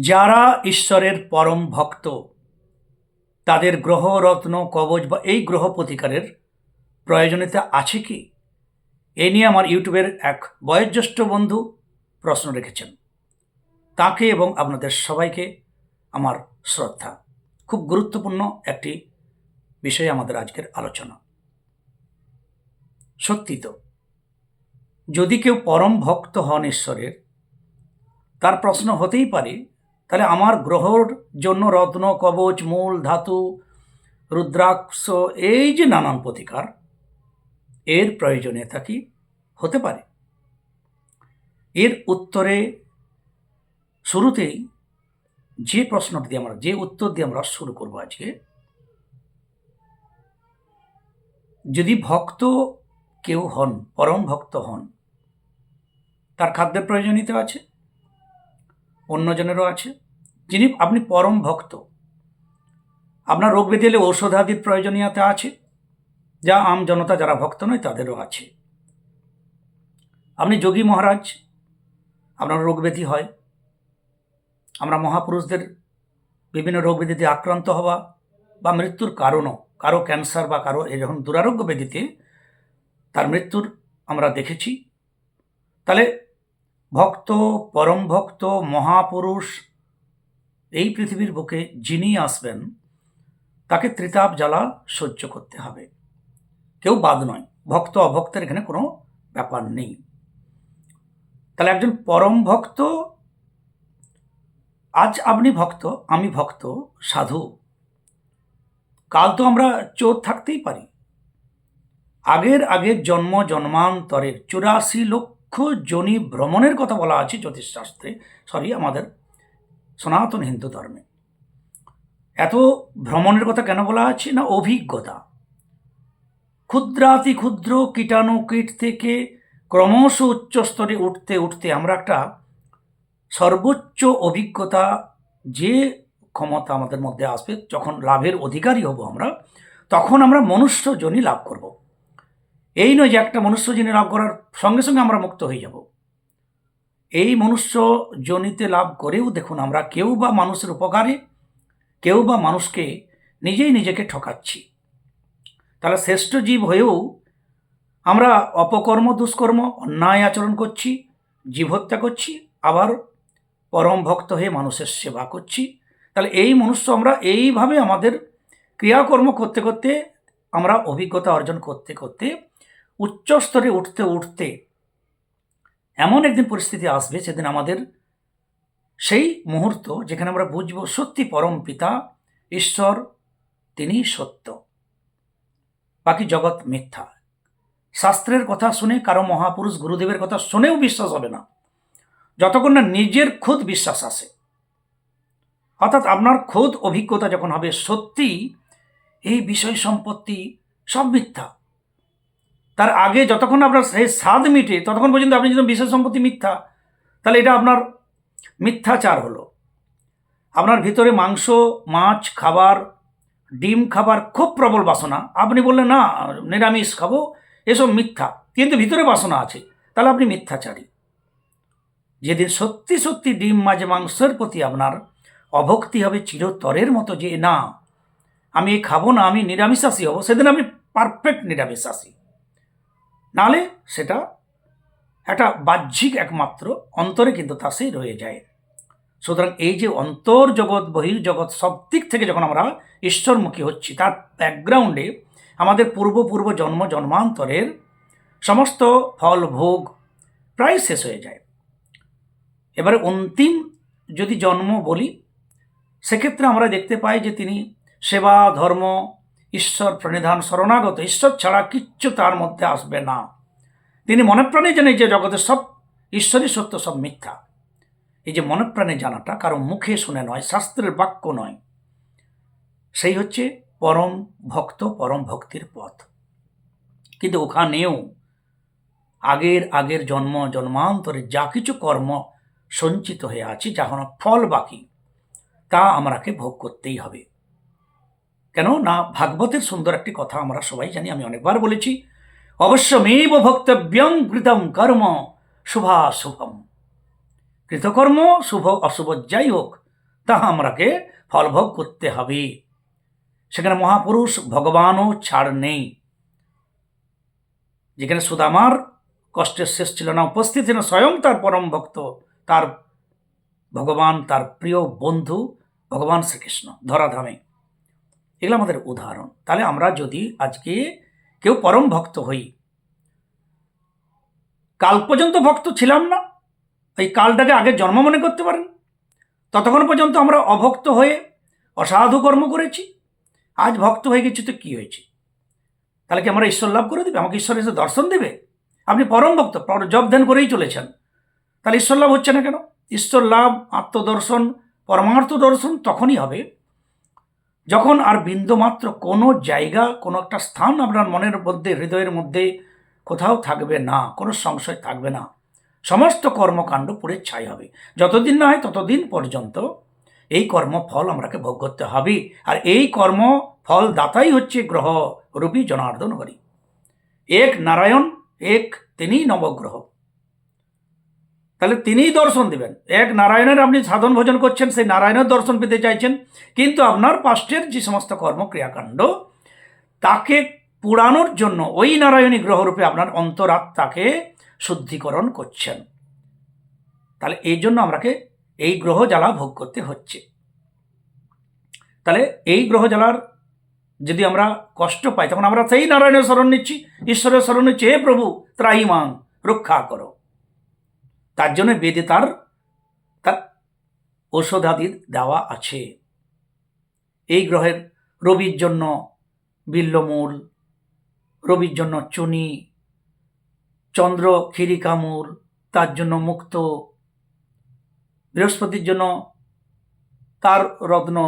যারা ঈশ্বরের পরম ভক্ত, তাদের গ্রহরত্ন কবচ বা এই গ্রহ প্রতিকারের প্রয়োজনীয়তা আছে কি? এ নিয়ে আমার ইউটিউবের এক বয়োজ্যেষ্ঠ বন্ধু প্রশ্ন রেখেছেন। তাকে এবং আপনাদের সবাইকে আমার শ্রদ্ধা। খুব গুরুত্বপূর্ণ একটি বিষয় আমাদের আজকের আলোচনা। সত্যি তো, যদি কেউ পরম ভক্ত হন ঈশ্বরের, তার প্রশ্ন হতেই পারে তাহলে আমার গ্রহর জন্য রত্ন, কবচ, মূল, ধাতু, রুদ্রাক্ষ, এই যে নানান প্রতিকার, এর প্রয়োজনীয়তা কি হতে পারে? এর উত্তরে শুরুতেই যে প্রশ্নটি দিয়ে আমরা, যে উত্তর দিয়ে আমরা শুরু করব আজকে, যদি ভক্ত কেউ হন, পরম ভক্ত হন, তার খাদ্যের প্রয়োজনীয়তা আছে? অন্যজনেরও আছে। যিনি আপনি পরম ভক্ত। আপনার রোগ ব্যাধি এলে ঔষধাদির প্রয়োজনীয়তা আছে। যা আম জনতা যারা ভক্ত নয়, তাদেরও আছে। আপনি যোগী মহারাজ, আপনার রোগ ব্যাধি হয়। আমরা মহাপুরুষদের বিভিন্ন রোগ ব্যাধিতে আক্রান্ত হওয়া বা মৃত্যুর কারণও, কারও ক্যান্সার বা কারও এরকম দুরারোগ্য ব্যাধিতে তার মৃত্যুর আমরা দেখেছি। তাহলে ভক্ত, পরম ভক্ত, মহাপুরুষ, এই পৃথিবীর বুকে যিনি আসবেন, তাকে ত্রিতাপ জ্বালা সহ্য করতে হবে। কেউ বাদ নয়, ভক্ত, অভক্তের এখানে কোনো ব্যাপার নেই। তাহলে একজন পরম ভক্ত, আজ আপনি ভক্ত, আমি ভক্ত, সাধু। কাল তো আমরা চোর থাকতেই পারি। আগের আগের জন্ম, জন্মান্তরের চুরাশি লক্ষ জনি ভ্রমণের কথা বলা আছে জ্যোতিষশাস্ত্রে সরি আমাদের সনাতন হিন্দু ধর্মে। এত ভ্রমণের কথা কেন বলা আছে? না, অভিজ্ঞতা। ক্ষুদ্রাতি ক্ষুদ্র, কীটাণু কীট থেকে ক্রমশ উচ্চ স্তরে উঠতে উঠতে আমরা একটা সর্বোচ্চ অভিজ্ঞতা যে ক্ষমতা আমাদের মধ্যে আসবে, যখন লাভের অধিকারী হব আমরা, তখন আমরা মনুষ্যজনী লাভ করব। এই নয় যে একটা মনুষ্য মনুষ্যজনী লাভ করার সঙ্গে সঙ্গে আমরা মুক্ত হয়ে যাব। এই মনুষ্য জনিতে লাভ করেও দেখুন আমরা কেউ বা মানুষের উপকারে, কেউ বা মানুষকে নিজেই নিজেকে ঠকাচ্ছি। তাহলে শ্রেষ্ঠ জীব হয়েও আমরা অপকর্ম, দুষ্কর্ম, অন্যায় আচরণ করছি, জীব হত্যা করছি, আবার পরম ভক্ত হয়ে মানুষের সেবা করছি। তাহলে এই মনুষ্য আমরা এইভাবে আমাদের ক্রিয়াকর্ম করতে করতে আমরা অভিজ্ঞতা অর্জন করতে করতে উচ্চ স্তরে উঠতে উঠতে এমন একদিন পরিস্থিতি আসবে, সেদিন আমাদের সেই মুহূর্ত যেখানে আমরা বুঝব সত্যি পরম পিতা, ঈশ্বর, তিনি সত্য। বাকি জগৎ মিথ্যা। শাস্ত্রের কথা শুনে, কারও মহাপুরুষ গুরুদেবের কথা শুনেও বিশ্বাস হবে না। যতক্ষণ না নিজের খুদ বিশ্বাস আসে। অর্থাৎ আপনার খোদ অভিজ্ঞতা যখন হবে সত্যি, এই বিষয় সম্পত্তি সব মিথ্যা। তার আগে যতক্ষণ আপনার সেই স্বাদ মিটে, ততক্ষণ পর্যন্ত আপনি যদি বিশেষ সম্পত্তি মিথ্যা, তাহলে এটা আপনার মিথ্যাচার হলো। আপনার ভিতরে মাংস, মাছ, খাবার, ডিম খাবার খুব প্রবল বাসনা। আপনি বললেন, না, নিরামিষ খাব, এসব মিথ্যা। কিন্তু ভিতরে বাসনা আছে, তাহলে আপনি মিথ্যাচারী। যেদিন সত্যি সত্যি ডিম, মাছ, মাংসের প্রতি আপনার অভক্তি হবে চিরতরের মতো যে, না, আমি খাব না, আমি নিরামিষাসী হব। সেদিন আমি পারফেক্ট নিরামিষাসী নালে সেটা একটা বাহ্যিক একমাত্র অন্তরে কিন্তু তা সেই রয়ে যায়। সুতরাং এই যে অন্তর জগৎ বহির্জগৎ সব দিক থেকে যখন আমরা ঈশ্বরমুখী হচ্ছি, তার ব্যাকগ্রাউন্ডে আমাদের পূর্ব পূর্ব জন্ম, জন্মান্তরের সমস্ত ফল, ভোগ প্রায় শেষ হয়ে যায়। এবারে অন্তিম যদি জন্ম বলি, সেক্ষেত্রে আমরা দেখতে পাই যে তিনি সেবা, ধর্ম ঈশ্বর প্রণিধান শরণাগত, ঈশ্বর ছাড়া কিচ্ছু তার মধ্যে আসবে না। তিনি মনে প্রাণে জানে যে জগতের সব ঈশ্বরই সত্য, সব মিথ্যা। এই যে মনে প্রাণে জানাটা কারও মুখে শুনে নয়, শাস্ত্রের বাক্য নয়। সেই হচ্ছে পরম ভক্ত, পরম ভক্তির পথ। কিন্তু ওখানেও আগের আগের জন্ম, জন্মান্তরে যা কিছু কর্ম সঞ্চিত হয়ে আছে, যা ফল বাকি, তা আমাকে ভোগ করতেই হবে। কেন? না, ভাগবতের সুন্দর একটি কথা আমরা সবাই জানি, আমি অনেকবার বলেছি। অবশ্যমেব ভক্তব্যং কৃতম কর্ম শুভা শুভম। কৃতকর্ম শুভ অশুভ যাই হোক তা আমরাকে ফলভোগ করতে হবে। সেখানে মহাপুরুষ ভগবানও ছাড় নেই। যেখানে সুদামার কষ্টের শেষ ছিল না, উপস্থিত ছিলেন স্বয়ং তার পরম ভক্ত, তার ভগবান, তার প্রিয় বন্ধু ভগবান শ্রীকৃষ্ণ ধরাধামে। এগুলো আমাদের উদাহরণ। তাহলে আমরা যদি আজকে কেউ পরম ভক্ত হই, কাল পর্যন্ত ভক্ত ছিলাম না, এই কালটাকে আগে জন্ম মনে করতে পারেন। ততক্ষণ পর্যন্ত আমরা অভক্ত হয়ে অসাধু কর্ম করেছি। আজ ভক্ত হয়ে গেছি তো কী হয়েছে? তাহলে কি আমরা ঈশ্বর লাভ করে দেবে? আমাকে ঈশ্বর এসে দর্শন দেবে? আপনি পরম ভক্ত জব ধ্যান করেই চলেছেন। তাহলে ঈশ্বর লাভ হচ্ছে না কেন? ঈশ্বর লাভ, আত্মদর্শন, পরমার্থ দর্শন তখনই হবে যখন আর বিন্দুমাত্র কোনো জায়গা, কোনো একটা স্থান আপনার মনের মধ্যে, হৃদয়ের মধ্যে কোথাও থাকবে না, কোনো সংশয় থাকবে না। সমস্ত কর্মকাণ্ড পুড়ে ছাই হবে। যতদিন না হয় ততদিন পর্যন্ত এই কর্মফল আমরাকে ভোগ করতে হবে। আর এই কর্ম ফল দাতাই হচ্ছে গ্রহ রূপী জনার্দন হরি। এক নারায়ণ, এক তিনিই নবগ্রহ। তাহলে তিনিই দর্শন দেবেন। এক নারায়ণের আপনি সাধন ভোজন করছেন, সেই নারায়ণের দর্শন পেতে চাইছেন। কিন্তু আপনার পাষ্টের যে সমস্ত কর্ম ক্রিয়াকাণ্ড তাকে পুরানোর জন্য ওই নারায়ণী গ্রহরূপে আপনার অন্তরাত্মাকে শুদ্ধিকরণ করছেন। তাহলে এই জন্য আমাকে এই গ্রহ জ্বালা ভোগ করতে হচ্ছে। তাহলে এই গ্রহ জ্বালার যদি আমরা কষ্ট পাই, তখন আমরা সেই নারায়ণের স্মরণ নিচ্ছি। ঈশ্বরের স্মরণ নিচ্ছি হে প্রভু ত্রাহিমাং রক্ষা করো। তার জন্য বেদে তার তার ঔষধাদি দেওয়া আছে। এই গ্রহের রবির জন্য বিল্লমূল, রবির জন্য চুনি, চন্দ্র খিরিকামূল তার জন্য মুক্ত, বৃহস্পতির জন্য তার রত্ন,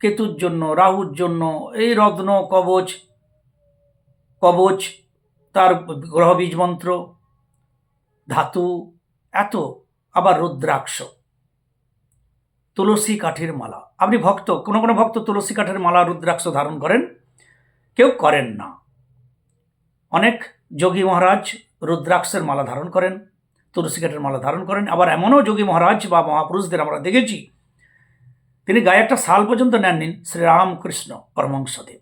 কেতুর জন্য, রাহুর জন্য, এই রত্ন, কবচ কবচ, তার গ্রহ বীজ মন্ত্র ধাতু এত আবার রুদ্রাক্ষ। তুলসী কাঠের মালা। আপনি ভক্ত, কোনো কোনো ভক্ত তুলসী কাঠের মালা, রুদ্রাক্ষ ধারণ করেন? কেউ করেন না। অনেক যোগী মহারাজ রুদ্রাক্ষের মালা ধারণ করেন, তুলসী কাঠের মালা ধারণ করেন। আবার এমনও যোগী মহারাজ বা মহাপুরুষদের আমরা দেখেছি, তিনি গায়ে একটা শাল পর্যন্ত নেননি, শ্রীরামকৃষ্ণ পরমংসদেব।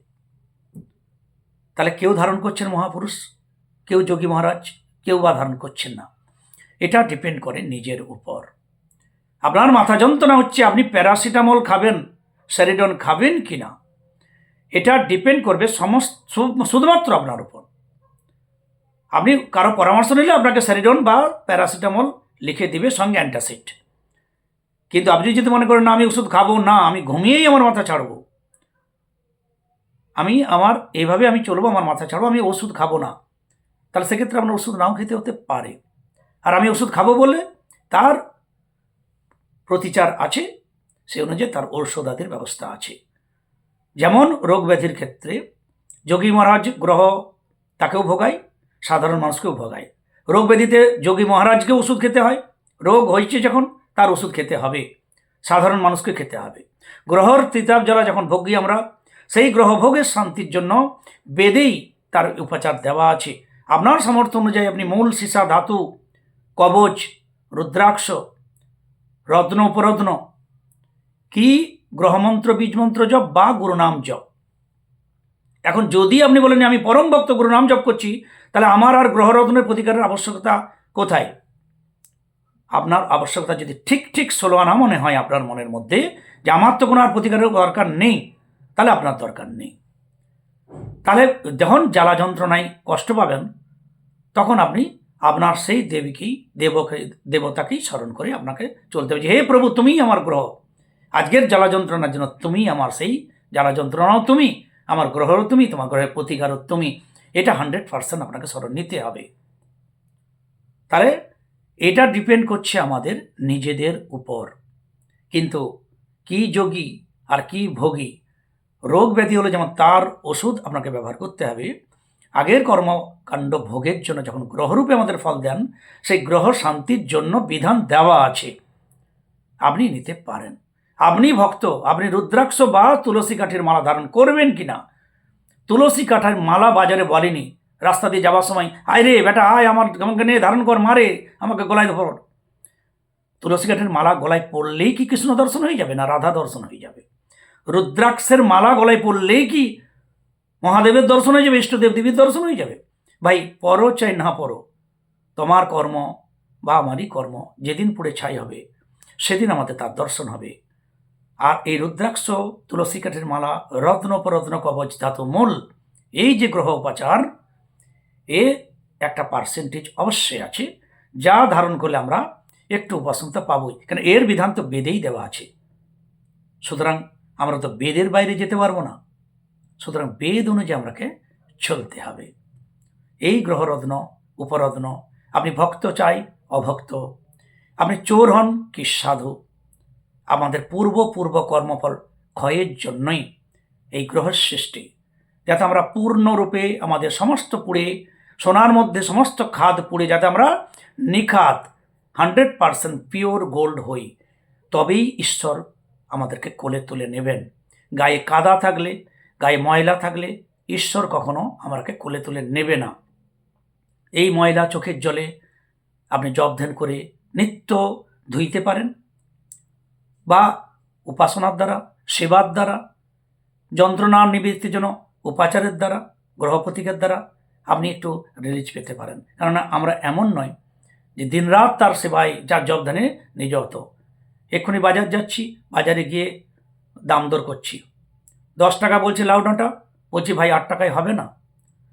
তাহলে কেউ ধারণ করছেন মহাপুরুষ? কেউ যোগী মহারাজ? কেউ বা ধারণ করছেন না। এটা ডিপেন্ড করে নিজের উপর। আপনার মাথা যন্ত্রণা হচ্ছে, আপনি প্যারাসিটামল খাবেন স্যারিডন খাবেন কি না এটা ডিপেন্ড করবে সমস্ত শুধুমাত্র আপনার উপর। আপনি কারও পরামর্শ নিলে আপনাকে স্যারিডন বা প্যারাসিটামল লিখে দিবে সঙ্গে অ্যান্টাসিড। কিন্তু আপনি যদি মনে করেন, না, আমি ওষুধ খাব, না, আমি ঘুমিয়েই আমার মাথা ছাড়বো। আমি আমার এইভাবে আমি চলবো, আমার মাথা ছাড়বো, আমি ওষুধ খাব না। তাহলে সেক্ষেত্রে আপনার ওষুধ নাও খেতে হতে পারে। আর আমি ওষুধ খাব বলে তার প্রতিচার আছে, সে অনুযায়ী তার ঔষধাদির ব্যবস্থা আছে। যেমন রোগ ব্যাধির ক্ষেত্রে যোগী মহারাজ গ্রহ তাকেও ভোগায়, সাধারণ মানুষকেও ভোগায়। রোগ ব্যাধিতে যোগী মহারাজকে ওষুধ খেতে হয়, রোগ হয়েছে যখন তার ওষুধ খেতে হবে, সাধারণ মানুষকে খেতে হবে। গ্রহর তিতাব জ্বালা যখন ভোগী আমরা, সেই গ্রহ ভোগের শান্তির জন্য বেদেই তার উপাচার দেওয়া আছে। আপনার সামর্থ্য অনুযায়ী আপনি মূল সীসা ধাতু কবচ, রুদ্রাক্ষ, রত্ন উপরত্ন, কি গ্রহমন্ত্র, বীজমন্ত্র জপ বা গুরুনাম জপ? এখন যদি আপনি বলেন আমি পরম ভক্ত, গুরুনাম জপ করছি, তাহলে আমার আর গ্রহরত্নের প্রতিকারের আবশ্যকতা কোথায়? আপনার আবশ্যকতা যদি ঠিক ঠিক ষোলো আনা মনে হয় আপনার মনের মধ্যে, যে আমার তো কোনো আর প্রতিকারের দরকার নেই, তাহলে আপনার দরকার নেই। তাহলে যখন জ্বালা যন্ত্রণায় কষ্ট পাবেন, তখন আপনি আপনার সেই দেবীকেই, দেবকে, দেবতাকেই স্মরণ করে আপনাকে চলতে হবে যে, হে প্রভু, তুমিই আমার গ্রহ। আজকের জ্বালা যন্ত্রণার জন্য তুমি আমার সেই জ্বালা যন্ত্রণাও তুমি, আমার গ্রহরও তুমি, তোমার গ্রহের প্রতিকারও তুমি। এটা হান্ড্রেড পার্সেন্ট আপনাকে স্মরণ নিতে হবে। তাহলে এটা ডিপেন্ড করছে আমাদের নিজেদের উপর। কিন্তু কি যোগী আর কি ভোগী? রোগ ব্যাধি হলে যেমন তার ওষুধ আপনাকে ব্যবহার করতে হবে আগের কর্মকাণ্ড ভোগের জন্য যখন গ্রহরূপে আমাদের ফল দেন, সেই গ্রহ শান্তির জন্য বিধান দেওয়া আছে। আপনি নিতে পারেন। আপনি ভক্ত, আপনি রুদ্রাক্ষ বা তুলসী কাঠের মালা ধারণ করবেন কি না তুলসী কাঠের মালা বাজারে বলেনি, রাস্তা দিয়ে যাওয়ার সময়, আয় রে বেটা, আয়, আমার, আমাকে নিয়ে ধারণ কর, মারে, আমাকে গলায় ধর। তুলসী কাঠের মালা গলায় পড়লেই কি কৃষ্ণ দর্শন হয়ে যাবে না রাধা দর্শন হয়ে যাবে? রুদ্রাক্ষের মালা গলায় পড়লেই কি মহাদেবের দর্শন হয়ে যাবে, ইষ্টদেব দেবীর দর্শন হয়ে যাবে। ভাই, পরো চাই না পরো। তোমার কর্ম বা আমারই কর্ম, যেদিন পুড়ে ছাই হবে, সেদিন আমাদের তার দর্শন হবে। আর এই রুদ্রাক্ষ, তুলসী কাঠের মালা, রত্ন পরত্ন কবচ, ধাতু, মূল, এই যে গ্রহ উপাচার, এ একটা পার্সেন্টেজ অবশ্যই আছে। যা ধারণ করলে আমরা একটু উপাসনতা পাবই। কারণ এর বিধান তো বেদেই দেওয়া আছে। সুতরাং আমরা তো বেদের বাইরে যেতে পারব না। সুতরাং বেদ অনুযায়ী আমরাকে চলতে হবে। এই গ্রহরত্ন, উপরত্ন, আপনি ভক্ত চাই, অভক্ত। আপনি চোর হন কি সাধু। আমাদের পূর্ব পূর্ব কর্মফল ক্ষয়ের জন্যই এই গ্রহের সৃষ্টি। যাতে আমরা পূর্ণরূপে আমাদের সমস্ত পুড়ে, সোনার মধ্যে সমস্ত খাদ পুড়ে, যাতে আমরা নিখাত, হান্ড্রেড পারসেন্ট পিওর গোল্ড হই। তবেই ঈশ্বর আমাদেরকে কোলে তুলে নেবেন। গায়ে কাদা থাকলে গায়ে ময়লা থাকলে ঈশ্বর কখনো আমাকে কোলে তুলে নেবে না। এই ময়লা চোখের জলে আপনি জব ধ্যান করে নিত্য ধুইতে পারেন বা উপাসনার দ্বারা, সেবার দ্বারা, যন্ত্রণা নিবৃত্তির জন্য উপাচারের দ্বারা গ্রহপতিকের দ্বারা আপনি একটু রিলিজ পেতে পারেন। কেননা আমরা এমন নয় যে দিনরাত তার সেবায় যার জব জবধানে নিযত এক্ষুনি বাজার যাচ্ছি, বাজারে গিয়ে দাম দর করছি। দশ টাকা বলছে লাউ ডাঁটা, বলছি ভাই আট টাকায় হবে না।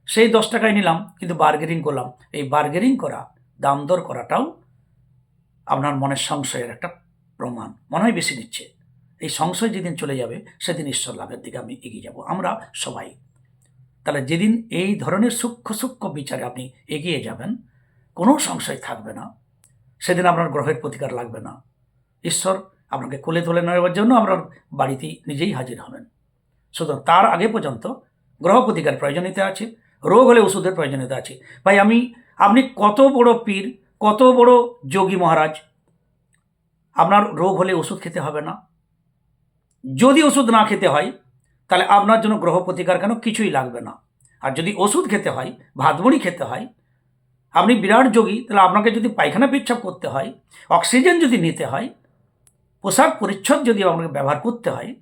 সেই দশ টাকায় নিলাম, কিন্তু বার্গেনিং করলাম। এই বার্গেনিং করা দাম দর করাটাও আপনার মনের সংশয়ের একটা প্রমাণ, মনে হয় বেশি নিচ্ছে। এই সংশয় যেদিন চলে যাবে, সেদিন ঈশ্বর লাভের দিকে আমি এগিয়ে যাব। আমরা সবাই। তাহলে যেদিন এই ধরনের সূক্ষ্ম সূক্ষ্ম বিচারে আপনি এগিয়ে যাবেন, কোনো সংশয় থাকবে না। সেদিন আপনার গ্রহের প্রতিকার লাগবে না। ঈশ্বর আপনাকে কোলে তুলে নেওয়ার জন্য আপনার বাড়িতেই নিজেই হাজির হবেন। সুতরাং তার আগে পর্যন্ত গ্রহ প্রতিকার প্রয়োজনীয়তা আছে, রোগ হলে ওষুধের প্রয়োজনীয়তা আছে। ভাই, আমি, আপনি কত বড় পীর, কত বড় যোগী মহারাজ? আপনার রোগ হলে ওষুধ খেতে হবে না। যদি ওষুধ না খেতে হয়, তাহলে আপনার জন্য গ্রহ প্রতিকার কেন? কিছুই লাগবে না। আর যদি ওষুধ খেতে হয় ভাতমুড়ি খেতে হয়, আপনি বিরাট যোগী, তাহলে আপনাকে যদি পায়খানা পেচ্ছাপ করতে হয়, অক্সিজেন যদি নিতে হয়, পোশাক পরিচ্ছদ যদি আপনাকে ব্যবহার করতে হয়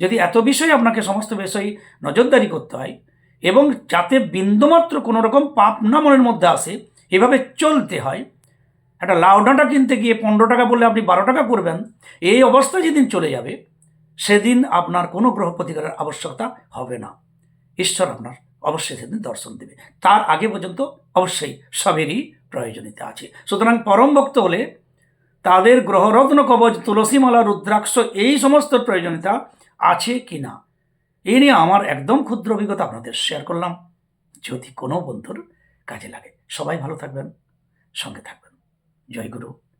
যদি এত বিষয়ে আপনাকে সমস্ত বিষয়ে নজরদারি করতে হয় এবং যাতে বিন্দুমাত্র কোনো রকম পাপ না মনের মধ্যে আসে, এভাবে চলতে হয়, একটা লাউ ডাঁটা কিনতে গিয়ে পনেরো টাকা বললে আপনি বারো টাকা করবেন, এই অবস্থা যেদিন চলে যাবে, সেদিন আপনার কোনো গ্রহ প্রতিকারের আবশ্যকতা হবে না। ঈশ্বর আপনার অবশ্যই সেদিন দর্শন দেবে। তার আগে পর্যন্ত অবশ্যই সবেরই প্রয়োজনীয়তা আছে। সুতরাং পরম ভক্ত হলে তাদের গ্রহরত্ন কবচ, তুলসীমালা, রুদ্রাক্ষ, এই সমস্ত প্রয়োজনীয়তা আছে কি না? এই নিয়ে আমার একদম ক্ষুদ্র অভিজ্ঞতা আপনাদের শেয়ার করলাম। যদি কোনো বন্ধুর কাজে লাগে, সবাই ভালো থাকবেন, সঙ্গে থাকবেন। জয়গুরু জয় গুরু।